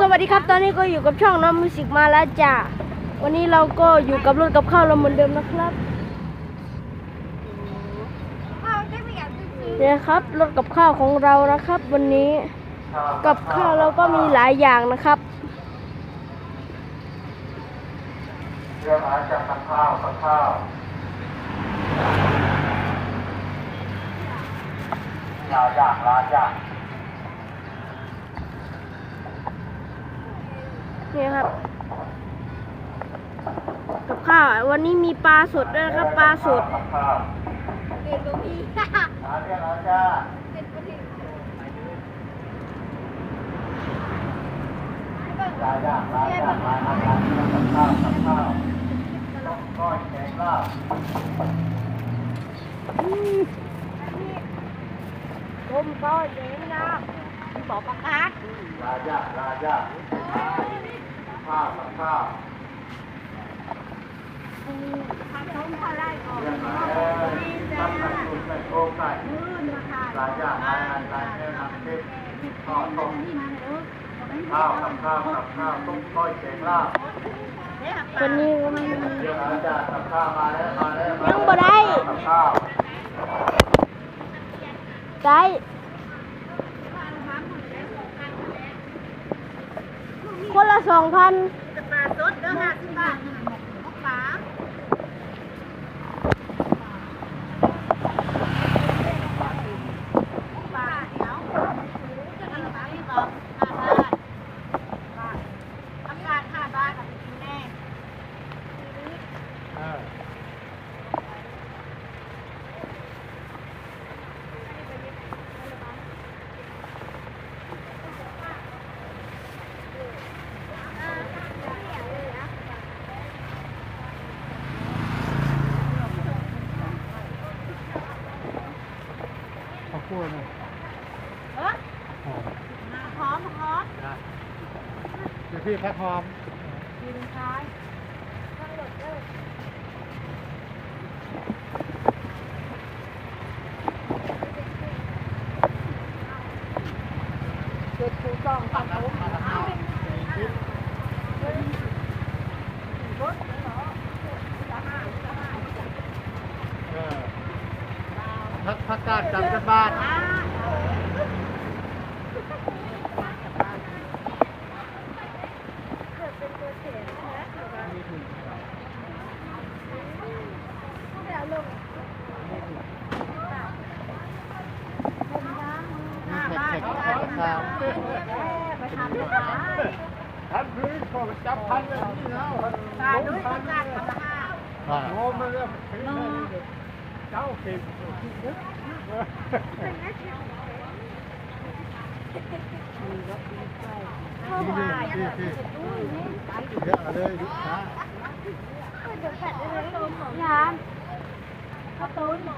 สวัสดีครับ ตอนนี้ก็อยู่กับช่องน้องมิวสิกมาแล้วจ้าวันนี้เราก็อยู่กับรถกับข้าวเราเหมือนเดิมนะครับเนี่ยครับรถกับข้าวของเรานะครับ วันนี้กับข้าวเราก็มีหลายอย่างนะครับเรื่องอาจจะกับข้าวกับข้าวอย่าย่างลาย่าง นี่ครับ กับข้าววันนี้มีปลาสดด้วยนะครับ ปลาสดกับข้าวหาเรื่องอาจารย์ลาย่างลาย่างลาอาจารย์กับข้าวกับข้าวต้มก้อยแกงลาบต้มก้อยเย็นนะบอกปลาคัดลาย่างลาย่า ข้าวกับข้าวผัดต้มข้าวไร่ก่อนเรื่องอะไรตั้งแต่คุณเป็นโครงไก่ลาย่างลาอันลาเนื้อน้ำเค็มทอดต้มข้าวกับข้าวกับข้าวต้มก้อยแกงลาบวันนี้ก็มีเรื่องอาจารย์กับข้าวมาแล้วมาแล้วมายังบ่ได้กับข้าวไก่คน ละสองพันปลาสดเด้อห้าสิบบาทปลาปลาเดี๋ยวจะกินปลาที่บอกห้าบาทอากาศห้าบาทกับกินแน่ เออ ข้าวคั่วนะเออหอมหอมหอมนะเดี๋ยวพี่พักหอมกินท้ายเจ็ดคูสองพันเออพักพักกาดจำกันบ้านมีแขกแขกแขกข้าวท่านพื้นขอจับพันเลยนี่นะปลาด้วยอากาศกับห้าโอ้มันเรื่องเจ้าเข็ม เข้ามาพี่พี่พี่เยอะเอาเลยลูกค้ายามข้าวต้มหม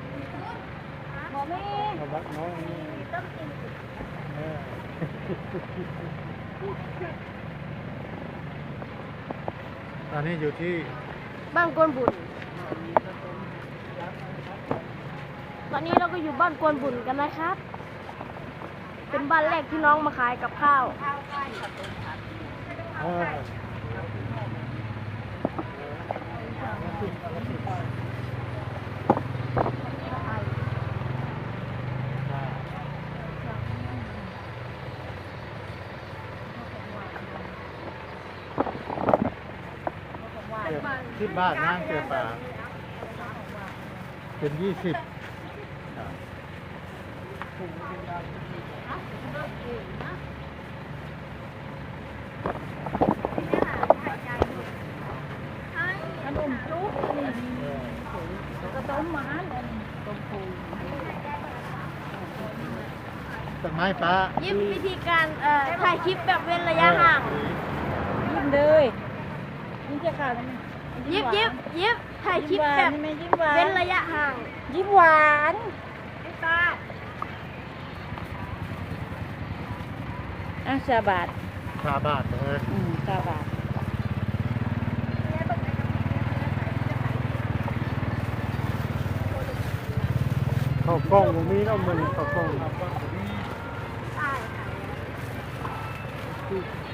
อแม่เอาบักน้องนี่เออตอนนี้อยู่ที่บ้านกวนบุญตอนนี้เราก็อยู่บ้านกวนบุญกันนะครับ เป็นบ้านแรกที่น้องมาขายกับข้าวที่บ้านนั่งเจอป่าเป็นยี่สิบ ขนมจุ๊บนี่กระต้มหมาเลยต้มปูต้นไม้ฟ้ายิบวิธีการเอ่อถ่ายคลิปแบบเว้นระยะห่างยิ้มเลยยิ้มจะขาดไหมยิบยิบยิบถ่ายคลิปแบบเว้นระยะห่าง ยิ้มหวานตา อะชาบาทชาบ้านเลยอืมชาบาทข้าวกล้องบ่มีเนาะมันข้าวกล้องเ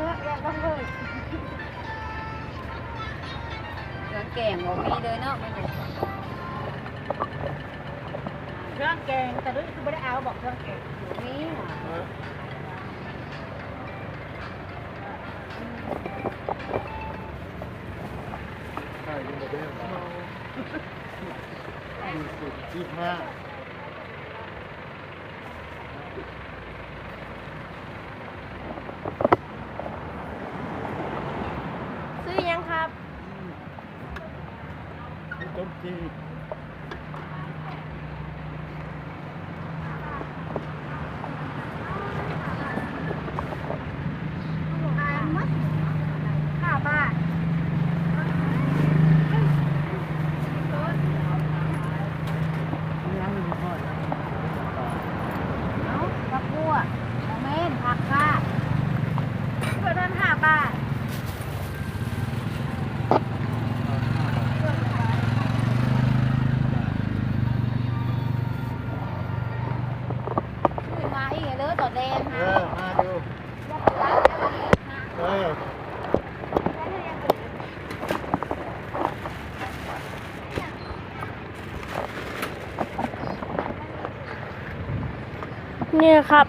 เครื่องแกงบ่มีเลยเนาะไม่รู้เครื่องแกงแต่ด้วยคือไม่ได้เอาบอกเครื่องแกงมีว่ใช่ยังไม่ได้มายี่สิบยี่สิบห้า ซื้อยังครับ ต้นที ห้าบาท ยังไม่พอนะ เอากระปัวเอาเม่นผักคาดเพื่อนห้าบาทซื้อมาอีกเลยต่อแดง เอ ฮะ อมาดูเออ เนี่ยครับ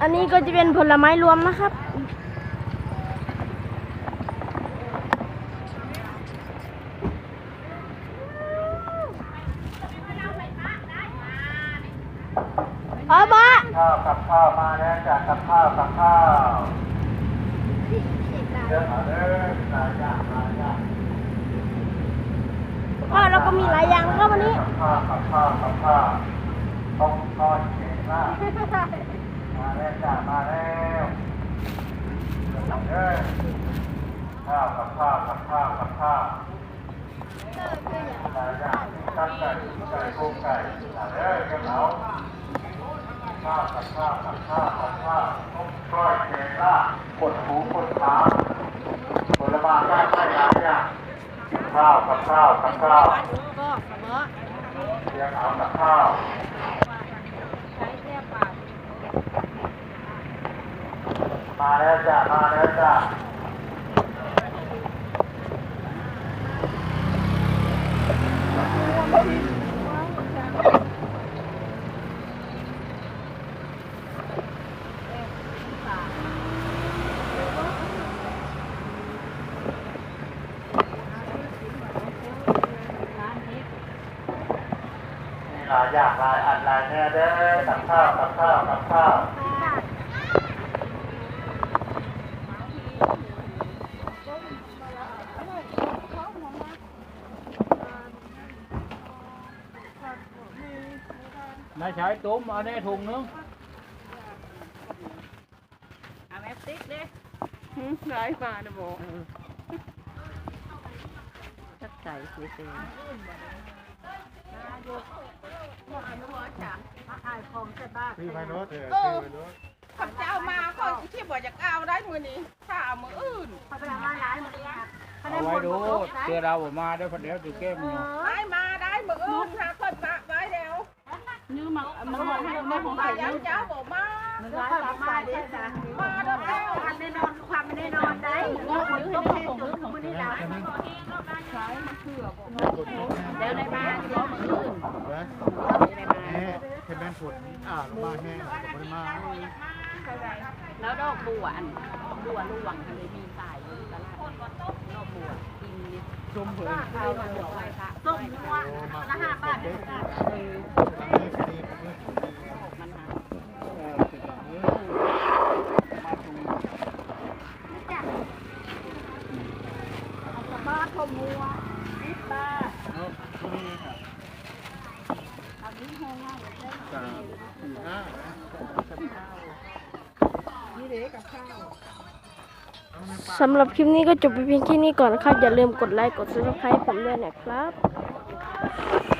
อันนี้ก็จะเป็นผลไม้รวมนะครับเอาบะข้าวกับข้าวมาแล้วจากกับข้าวกับข้าวเดินมาเลยหลายอย่างหลายอย่างก็เราก็มีหลายอย่างนะครับวันนี้ กับข้าวกับข้าวกับข้าวต้องทอดเก่ง มามาแล้วจ้ามาแล้วเดินมาเลยข้าวกับข้าวกับข้าวกับข้าวหลายอย่างตั้งไก่ไก่โครงไก่มาเลยกันเอาข้าวกับข้าวกับข้าวกับข้าวต้มกล้อยเกล่ากดหูกดตาผลไม้ได้ไม่หลายอย่างข้าวกับข้าวกับข้าวเลี้ยงเอากับข้าว ใช้แค่ปาก มาแล้วจ้ามาแล้วจ้ามีหลายอย่างหลายอันหลายแน่เด้อกับข้าวกับข้าวกับข้าว นายใช้ตุ้มเอาแน่ถุงนึงเอาแมสติ๊กเด้ร้ายมานะบอกชักใจเสียเสียซื้อไฟรถเออซื้อไฟรถขับเจ้ามาก็ที่บอกจะเอาได้มือนี้ถ้าเอามืออื่นเอาไว้ดูเจอเราบอกมาได้พอเดี๋ยวดูเกมอยู่ได้มาได้มืออื่นถ้าคนมาไว้เดียว ยืมมามันมาให้แม่ของมาใส่ยัยืงมเจ้าบอกมาร้ายมาได้จ้ะมาเด้อแล้วความแน่นอนความไม่แน่นอนได้ยืมยืมให้ส่งยืมของมันนี่นะแล้วได้มาเดี๋ยวมืออื่นนะแม่เห็นแม่ผุดอ่าลงมาแม่ไม่มาแล้วดอกบัวอันบัวลวงทะเลมีสายอยู่ตลาดดอกบัวกินเนี่ยส้มเผือกข้าวมันดอกไรค่ะส่งนัวโอ้มาละห้าบาท เด็ก เออ นี่ดีนี่ มันหา เออสิบบาทเออมาถุง บ้าทม มัวนิดบ้าเอาถุงนี้ครับสามสี่ห้าสำหรับคลิปนี้ก็จบไปเพียงแค่นี้ก่อนนะครับ อย่าลืมกดไลค์ กดซับสไคร b ์ผมด้วยนะครับ